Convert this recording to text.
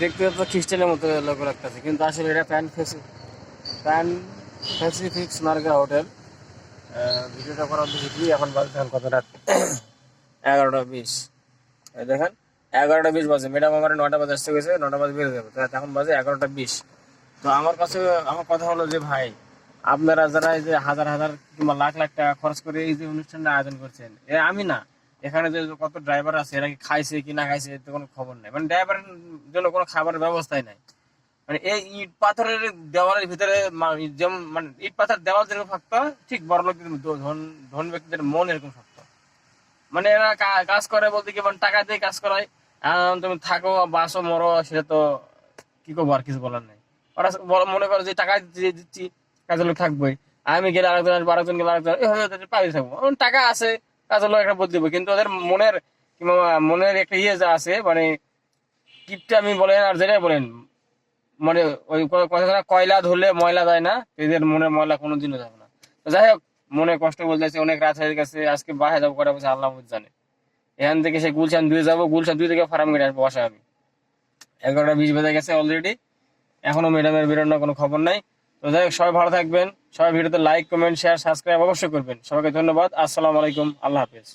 দেখতে তো খ্রিস্টানের মতো লোক লাগতেছে কিন্তু আসলে এটা প্যান ফেসি প্যান প্যাসিফিক্স মার্গা হোটেল ভিডিওটা করার উদ্দেশ্য কি এখন বাজে এখন কত রাত। এগারোটা বিশ। দেখেন, এগারোটা বিশ বাজে। ম্যাডাম আমার নটা বাজে আসতে গেছে নটা বাজে বেরোতে যাবে। এখন বাজে এগারোটা বিশ। তো আমার কাছে, আমার কথা হলো যে ভাই, আপনারা যারা এই যে হাজার হাজার কিংবা লাখ লাখ টাকা খরচ করে এই যে অনুষ্ঠানটা আয়োজন করছেন, এ আমি না এখানে যে কত ড্রাইভার আছে, এরা কি খাইছে কি না খাইছে, এতে কোনো খবর নাই। মানে ড্রাইভারের জন্য কোনো খাবারের ব্যবস্থাই নাই। মানে এই ইট পাথরের দেওয়ালের ভিতরে যেমন মানে ইট পাথর দেওয়াল যেরকম থাকতো, ঠিক বড় দ- ধন ব্যক্তিদের মন এরকম থাকতো। মানে এরা কাজ করে বলতে কি মানে টাকা দিয়ে কাজ করায়। তুমি থাকো, বাসো, মরো, সেটা তো কি করব আর কিছু বলার নেই। ওরা মনে করো যে টাকা দিয়ে দিচ্ছি, কাজের লোক থাকবোই। আমি গেলে আরেকজন আসব, আরেকজন গেলে আরেকজন এভাবে ওদের পাই থাকব। এখন টাকা আছে কাজের লোক একটা বদলে দেবো। কিন্তু ওদের মনের মনের একটা ইয়ে যা আছে মানে কিপটা আমি বলেন আর যেটাই বলেন মানে ওই কথা কয়লা ধরলে ময়লা যায় না, এদের মনের ময়লা কোনোদিনও যাবে না। যাই হোক, মনে কষ্ট বলতেছে অনেক রাত হয়ে গেছে আজকে বাসায় যাব, কটা বসে আল্লাহ জানে। এখান থেকে সে গুলশান দুয়ে যাব, গুলশান দুই থেকে ফার্ম গেটে আসব বাসায় আমি। এগারোটা বিশ বেজে গেছে অলরেডি এখনও ম্যাডামের বেরোনোর কোনো খবর নাই। তো যাই হোক, সবাই ভালো থাকবেন। সবাই ভিডিওতে লাইক কমেন্ট শেয়ার সাবস্ক্রাইব অবশ্যই করবেন। সবাইকে ধন্যবাদ। আসসালামু আলাইকুম। আল্লাহ হাফেজ।